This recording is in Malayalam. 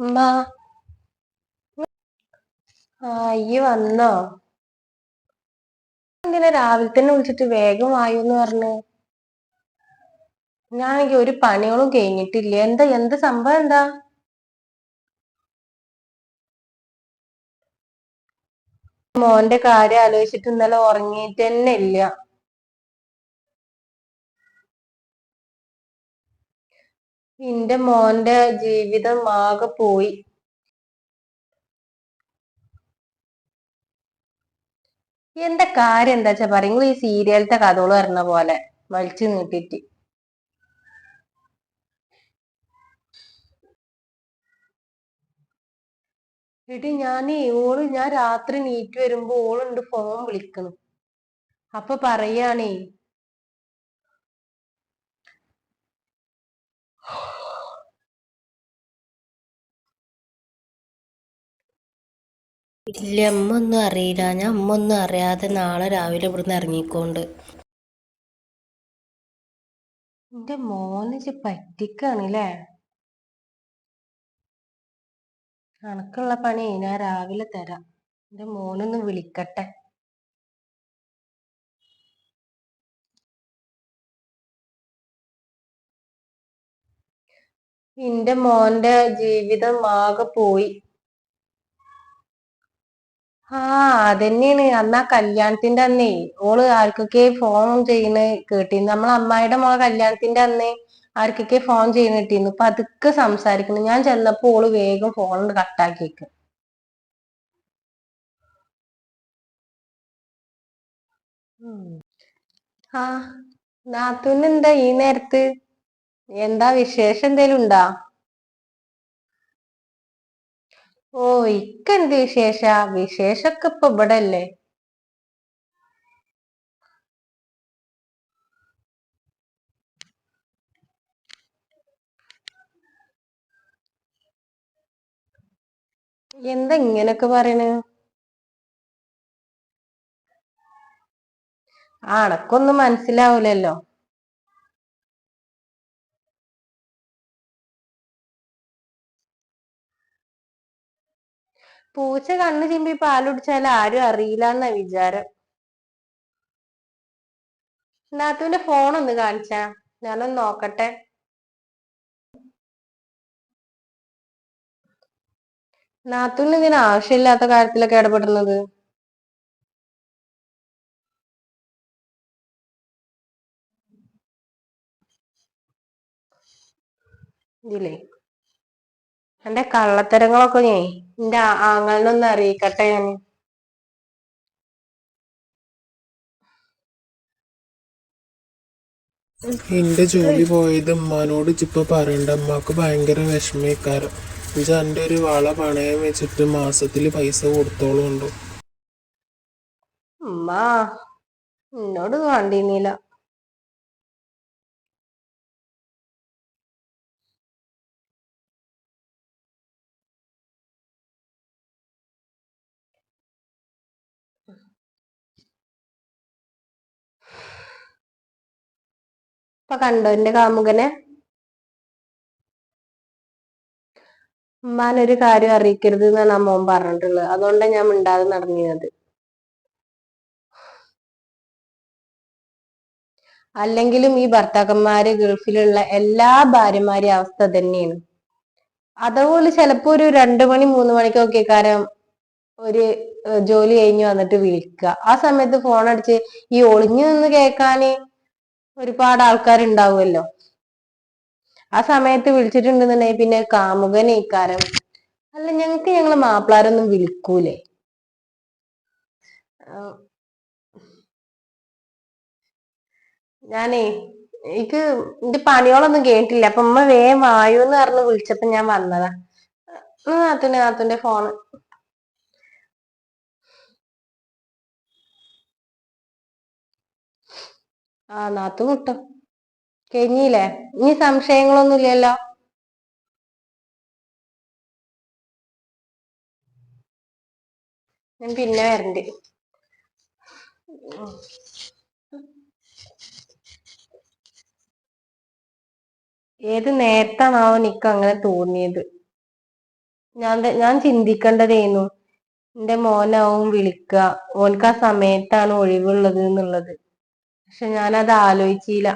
ഉമ്മ. ആ ഈ വന്നോ? എന്തിനാ രാവിലെ തന്നെ വിളിച്ചിട്ട് വേഗം വായൂന്ന് പറഞ്ഞു? ഞാനെങ്കി ഒരു പണികളും കഴിഞ്ഞിട്ടില്ല. എന്താ എന്ത് സംഭവം എന്താ? മോന്റെ കാര്യം ആലോചിച്ചിട്ട് ഇന്നലെ ഉറങ്ങിയിട്ട് തന്നെ ഇല്ല. എന്റെ മോന്റെ ജീവിതം ആകെ പോയി. എന്താ കാര്യം? എന്താ വെച്ചാ പറയും. ഈ സീരിയലത്തെ കഥകൾ വരുന്ന പോലെ വലിച്ചു നീട്ടിട്ട് എടി ഞാനേ ഓൾ ഞാൻ രാത്രി നീറ്റ് വരുമ്പോ ഓളുണ്ട് ഫോൺ വിളിക്കണം. അപ്പൊ പറയാണേ ഇല്ല അമ്മ ഒന്നും അറിയില്ല. ഞാൻ അമ്മ ഒന്നും അറിയാതെ നാളെ രാവിലെ ഇവിടുന്ന് ഇറങ്ങിക്കൊണ്ട്. എന്റെ മോനെ പറ്റിക്കാണല്ലേ കണക്കുള്ള പണി ഞാൻ രാവിലെ തരാം. എന്റെ മോനൊന്ന് വിളിക്കട്ടെ. എന്റെ മോന്റെ ജീവിതം ആകെ പോയി. ആ അതന്നെയാണ്. അന്ന് ആ കല്യാണത്തിന്റെ അന്നേ. ഓൾ ആർക്കൊക്കെ ഫോൺ ചെയ്യുന്ന കേട്ടിരുന്നു നമ്മളെ അമ്മായിടെ മോളെ കല്യാണത്തിന്റെ അന്ന് ആർക്കൊക്കെ ഫോൺ ചെയ്യുന്ന കേട്ടിരുന്നു പതുക്കെ സംസാരിക്കുന്നു ഞാൻ ചെന്നപ്പോ ഓൾ വേഗം ഫോൺ കട്ടാക്കിയേക്ക് ആ നാത്തൂന് ഈ നേരത്ത്? എന്താ വിശേഷം എന്തേലും ഉണ്ടാ? ഓ ഇക്കെന്ത് വിശേഷ? വിശേഷൊക്കെ ഇപ്പൊ ഇവിടെ അല്ലേ എന്താ ഇങ്ങനൊക്കെ പറയണ്? അണക്കൊന്നും മനസ്സിലാവൂലല്ലോ. പൂച്ച കണ്ണു ചിമ്പി പാലുടിച്ചാൽ ആരും അറിയില്ല എന്ന വിചാരം. നാത്തുവിന്റെ ഫോൺ ഒന്ന് കാണിച്ചാ. ഞാനൊന്ന് നോക്കട്ടെ. നാത്തുവിന് ഇതിന് ആവശ്യമില്ലാത്ത കാര്യത്തിലൊക്കെ ഇടപെടുന്നത്? ഇതിലേ. എന്റെ കള്ളത്തരങ്ങളൊക്കെ ഞാൻ എന്റെ ആങ്ങളിനൊന്ന് അറിയിക്കട്ടെ ഞാൻ. എന്റെ ജോലി പോയത് ഉമ്മാനോട് ഇപ്പൊ പറയണ്ട. ഉമ്മാക്ക് ഭയങ്കര വിഷമേക്കാരം. ഇജ എന്റെ ഒരു വള പണയം വെച്ചിട്ട് മാസത്തിൽ പൈസ കൊടുത്തോളുണ്ടോ ഉമ്മ എന്നോട് വേണ്ടിന്നില്ല ഇപ്പൊ കണ്ടോ എന്റെ കാമുകനെ? ഉമ്മാനൊരു കാര്യം അറിയിക്കരുത് എന്നാണ് അമ്മോൻ പറഞ്ഞിട്ടുള്ളത്. അതുകൊണ്ടാണ് ഞാൻ മിണ്ടാതെ നടന്നിരുന്നത്. അല്ലെങ്കിലും ഈ ഭർത്താക്കന്മാര് ഗൾഫിലുള്ള എല്ലാ ഭാര്യമാരെയും അവസ്ഥ തന്നെയാണ് അതുപോലെ ചിലപ്പോ ഒരു രണ്ടു മണി മൂന്ന് മണിക്കൊക്കെ കാരം ഒരു ജോലി കഴിഞ്ഞ് വന്നിട്ട് വിളിക്കുക ആ സമയത്ത് ഫോൺ അടിച്ച് ഈ ഒളിഞ്ഞു നിന്ന് കേൾക്കാന് ഒരുപാട് ആൾക്കാരുണ്ടാവുമല്ലോ. ആ സമയത്ത് വിളിച്ചിട്ടുണ്ടെന്നുണ്ടെങ്കിൽ പിന്നെ കാമുകനേക്കാരം അല്ല ഞങ്ങൾക്ക് ഞങ്ങളെ മാപ്പിളാരൊന്നും വിളിക്കൂലേ. ഞാനേ എനിക്ക് എന്റെ പണിയോളൊന്നും കേട്ടില്ല. അപ്പൊ ഉമ്മ വേഗം എന്ന് പറഞ്ഞ് വിളിച്ചപ്പോ ഞാൻ വന്നതാ. നാത്തൂന്റെ നാത്തൂന്റെ ഫോണ്. ആ നാത്തു മുട്ടോ. കഴിഞ്ഞില്ലേ ഇനി സംശയങ്ങളൊന്നും ഇല്ലല്ലോ ഞാൻ പിന്നെ വരണ്ട്. ഏത് നേരത്താണാവോ നിക്ക് അങ്ങനെ തോന്നിയത്? ഞാൻ ഞാൻ ചിന്തിക്കേണ്ടതേനു എന്റെ മോനാവും വിളിക്കുക ഓൻക്ക് ആ സമയത്താണ് ഒഴിവുള്ളത് എന്നുള്ളത്. പക്ഷെ ഞാനത് ആലോചിച്ചില്ല.